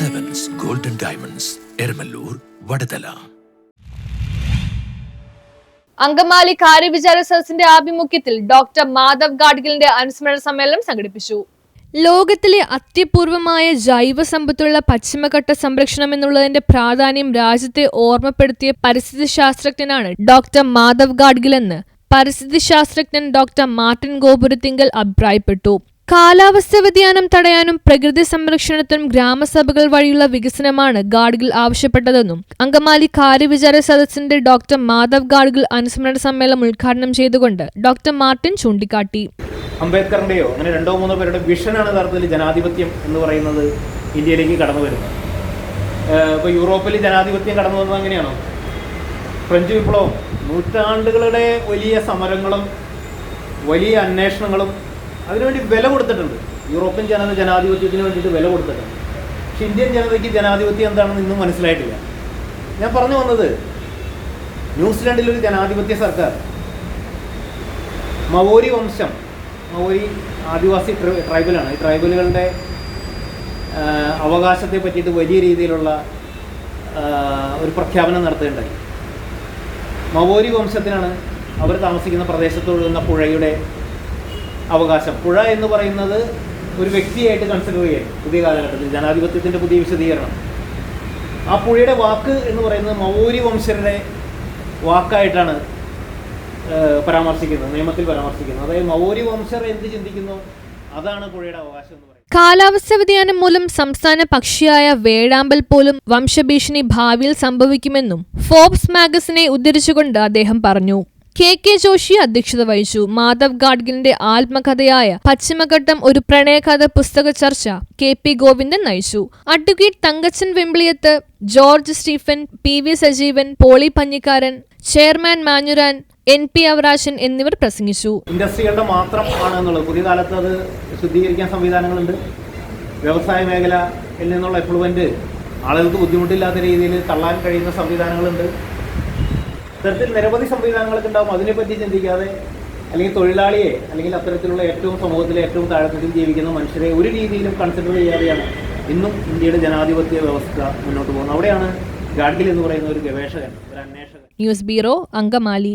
Golden diamonds Eramallur Vadathala Angamaly കാര്യവിചാര സദസ്സിന്റെ ആഭിമുഖ്യത്തിൽ ഡോക്ടർ മാധവ് ഗാഡ്ഗിലിന്റെ അനുസ്മരണ സമ്മേളനം സംഘടിപ്പിച്ചു. ലോകത്തിലെ അത്യപൂർവമായ ജൈവ സമ്പത്തുള്ള പശ്ചിമഘട്ട സംരക്ഷണം എന്നുള്ളതിന്റെ പ്രാധാന്യം രാജ്യത്തെ ഓർമ്മപ്പെടുത്തിയ പരിസ്ഥിതി ശാസ്ത്രജ്ഞനാണ് ഡോക്ടർ മാധവ് ഗാഡ്ഗിൽ എന്ന് പരിസ്ഥിതി ശാസ്ത്രജ്ഞൻ ഡോക്ടർ മാർട്ടിൻ ഗോപുരത്തിങ്കൽ അഭിപ്രായപ്പെട്ടു. കാലാവസ്ഥ വ്യതിയാനം തടയാനും പ്രകൃതി സംരക്ഷണത്തിനും ഗ്രാമസഭകൾ വഴിയുള്ള വികസനമാണ് ഗാഡ്ഗിൽ ആവശ്യപ്പെട്ടതെന്നും അങ്കമാലി കാര്യവിചാര സദസ്സിന്റെ ഡോക്ടർ മാധവ് ഗാഡ്ഗിൽ അനുസ്മരണ സമ്മേളനം ഉദ്ഘാടനം ചെയ്തുകൊണ്ട് ഡോക്ടർ മാർട്ടിൻ ചൂണ്ടിക്കാട്ടി. അംബേദ്കറിന്റെയോ അങ്ങനെ രണ്ടോ മൂന്നോ പേരുടെ വിഷനാണ് യഥാർത്ഥത്തിൽ ജനാധിപത്യം എന്ന് പറയുന്നത് ഇന്ത്യയിലേക്ക് കടന്നു വരുന്നത്. ഇപ്പോൾ യൂറോപ്പിൽ ജനാധിപത്യം കടന്നു വന്നത് അങ്ങനെയാണോ ഫ്രഞ്ച് വിപ്ലവം നൂറ്റാണ്ടുകളുടെ വലിയ സമരങ്ങളും വലിയ അന്വേഷണങ്ങളും അതിനുവേണ്ടി വില കൊടുത്തിട്ടുണ്ട്. യൂറോപ്യൻ ജനത ജനാധിപത്യത്തിന് വേണ്ടിയിട്ട് വില കൊടുത്തിട്ടുണ്ട്. പക്ഷെ ഇന്ത്യൻ ജനതയ്ക്ക് ജനാധിപത്യം എന്താണെന്ന് ഇന്നും മനസ്സിലായിട്ടില്ല. ഞാൻ പറഞ്ഞു വന്നത് ന്യൂസിലാൻഡിലൊരു ജനാധിപത്യ സർക്കാർ മവോരി വംശം മവോരി ആദിവാസി ട്രൈ- ട്രൈബലാണ്. ഈ ട്രൈബലുകളുടെ അവകാശത്തെ പറ്റിയിട്ട് വലിയ രീതിയിലുള്ള ഒരു പ്രഖ്യാപനം നടത്തുകയുണ്ടായി. മവോരി വംശത്തിനാണ് അവർ താമസിക്കുന്ന പ്രദേശത്തോടുന്ന പുഴയുടെ അവകാശം. പുഴ എന്ന് പറയുന്നത് ഒരു വ്യക്തിയായിട്ട് കൺസിഡർ ചെയ്യാൻ പുതിയ കാലഘട്ടത്തിൽ ജനാധിപത്യത്തിന്റെ പുതിയ വിശദീകരണം. ആ പുഴയുടെ വാക്ക് എന്ന് പറയുന്നത് മൗര്യ വംശരുടെ വാക്കായിട്ടാണ് പരാമർശിക്കുന്നത് നിയമത്തിൽ പരാമർശിക്കുന്നത്. അതായത് മൗര്യ വംശർ എന്ത് ചിന്തിക്കുന്നു? അതാണ് പുഴയുടെ അവകാശം എന്ന് പറയുന്നത്. കാലാവസ്ഥ വ്യതിയാനം മൂലം സംസ്ഥാന പക്ഷിയായ വേഴാമ്പൽ പോലും വംശഭീഷണി ഭാവിയിൽ സംഭവിക്കുമെന്നും ഫോബ്സ് മാഗസിനെ ഉദ്ധരിച്ചുകൊണ്ട് അദ്ദേഹം പറഞ്ഞു. കെ കെ ജോഷി അധ്യക്ഷത വഹിച്ചു. മാധവ് ഗാഡ്ഗിലിന്റെ ആത്മകഥയായ പശ്ചിമഘട്ടം ഒരു പ്രണയകഥ പുസ്തക ചർച്ച കെ പി ഗോവിന്ദൻ നയിച്ചു. Advocate Thankachan Vembiliyath George Stephen P V Sajeevan Poly Panjikkaran chairman Manjooran N P Avarashan എന്നിവർ പ്രസംഗിച്ചു. ഇൻഡസ്ട്രികളുടെ മാത്രം ആണെന്നുള്ളത് പുതിയ കാലത്ത് അത് ശുദ്ധീകരിക്കാൻ സംവിധാനങ്ങളുണ്ട്. വ്യവസായ മേഖലയിൽ നിന്നുള്ള എഫ്ലുവന്റ് ആളുകൾക്ക് ബുദ്ധിമുട്ടില്ലാത്ത രീതിയിൽ തള്ളാൻ കഴിയുന്ന സംവിധാനങ്ങളുണ്ട്. ഇത്തരത്തിൽ നിരവധി സംവിധാനങ്ങളൊക്കെ ഉണ്ടാകും അതിനെപ്പറ്റി ചിന്തിക്കാതെ അല്ലെങ്കിൽ തൊഴിലാളിയെ അല്ലെങ്കിൽ അത്തരത്തിലുള്ള ഏറ്റവും സമൂഹത്തിലെ ഏറ്റവും താഴത്തിൽ ജീവിക്കുന്ന മനുഷ്യരെ ഒരു രീതിയിലും കൺസിഡർ ചെയ്യാതെയാണ് ഇന്നും ഇന്ത്യയുടെ ജനാധിപത്യ വ്യവസ്ഥ മുന്നോട്ട് പോകുന്നത്. അവിടെയാണ് ഗാഡ്ഗിൽ എന്ന് പറയുന്ന ഒരു ഗവേഷകൻ ഒരു അന്വേഷകൻ. News bureau Angamaly.